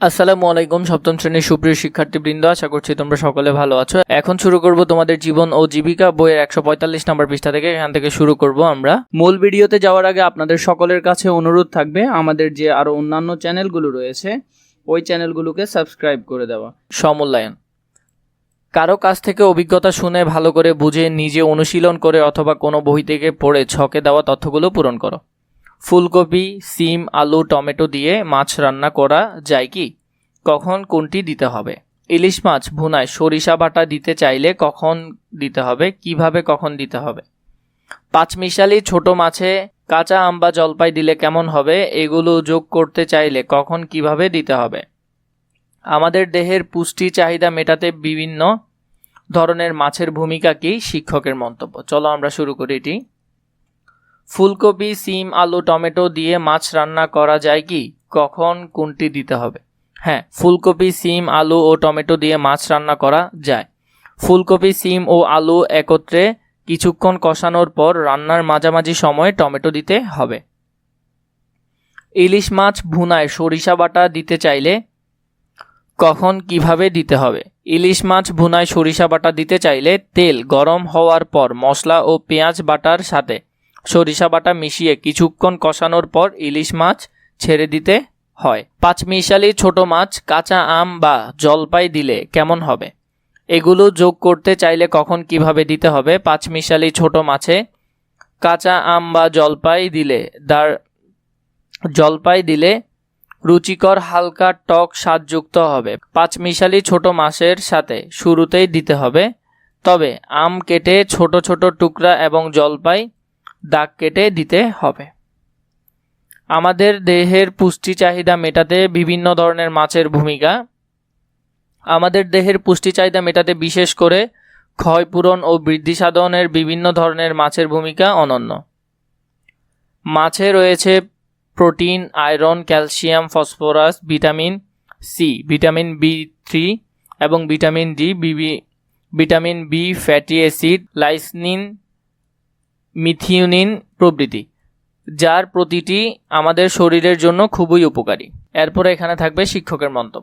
আসসালামু আলাইকুম, সপ্তম শ্রেণির সুপ্রিয় শিক্ষার্থীবৃন্দ, আশা করছি তোমরা সকলে ভালো আছো। এখন শুরু করব তোমাদের জীবন ও জীবিকা বইয়ের একশো পঁয়তাল্লিশ নম্বর পৃষ্ঠা থেকে, এখান থেকে শুরু করব আমরা। মূল ভিডিওতে যাওয়ার আগে আপনাদের সকলের কাছে অনুরোধ থাকবে, আমাদের যে আরও অন্যান্য চ্যানেলগুলো রয়েছে, ওই চ্যানেলগুলোকে সাবস্ক্রাইব করে দেওয়া। সমূল্যায়ন কারও কাছ থেকে অভিজ্ঞতা শুনে, ভালো করে বুঝে, নিজে অনুশীলন করে অথবা কোনো বই থেকে পড়ে ছকে দেওয়া তথ্যগুলো পূরণ করো। ফুলকপি, সিম, আলু, টমেটো দিয়ে মাছ রান্না করা যায় কি? কখন কোনটি দিতে হবে? ইলিশ মাছ ভুনায় সরিষা বাটা দিতে চাইলে কখন দিতে হবে? কীভাবে কখন দিতে হবে? পাঁচমিশালি ছোট মাছে কাঁচা আম বা জলপাই দিলে কেমন হবে? এগুলো যোগ করতে চাইলে কখন কীভাবে দিতে হবে? আমাদের দেহের পুষ্টি চাহিদা মেটাতে বিভিন্ন ধরনের মাছের ভূমিকা কি? শিক্ষকের মন্তব্য। চলো আমরা শুরু করি এটি। ফুলকপি, সিম, আলু, টমেটো দিয়ে মাছ রান্না করা যায় কি? কখন কোনটি দিতে হবে? হ্যাঁ ফুলকপি, সিম, আলু ও টমেটো দিয়ে মাছ রান্না করা যায়। ফুলকপি, সিম ও আলু একত্রে কিছুক্ষণ কষানোর পর রান্নার মাঝামাঝি সময়ে টমেটো দিতে হবে। ইলিশ মাছ ভুনায় সরিষা বাটা দিতে চাইলে কখন কীভাবে দিতে হবে? ইলিশ মাছ ভুনায় সরিষা বাটা দিতে চাইলে তেল গরম হওয়ার পর মশলা ও পেঁয়াজ বাটার সাথে সরিষা বাটা মিশিয়ে কিছুক্ষণ কষানোর পর ইলিশ মাছ ছেড়ে দিতে হয়। পাঁচমিশালি ছোট মাছ, কাঁচা আম বা জলপাই দিলে কেমন হবে? এগুলো যোগ করতে চাইলে কখন কীভাবে দিতে হবে? পাঁচমিশালি ছোট মাছে কাঁচা আম বা জলপাই দিলে দার জলপাই দিলে রুচিকর হালকা টক স্বাদযুক্ত হবে। পাঁচমিশালি ছোট মাছের সাথে শুরুতেই দিতে হবে। তবে আম কেটে ছোট ছোট টুকরা এবং জলপাই দাগ কেটে দিতে হবে। আমাদের দেহের পুষ্টি চাহিদা মেটাতে বিভিন্ন ধরনের মাছের ভূমিকা। আমাদের দেহের পুষ্টি চাহিদা মেটাতে বিশেষ করে ক্ষয়পূরণ ও বৃদ্ধি সাধনের বিভিন্ন ধরনের মাছের ভূমিকা অনন্য। মাছে রয়েছে protein, iron, calcium, phosphorus, vitamin C vitamin B three এবং vitamin D B B vitamin B fatty acid, lysine methionine প্রভৃতি যার প্রতিটি আমাদের শরীরের জন্য খুবই উপকারী। এরপরে এখানে থাকবে শিক্ষকের মন্তব্য।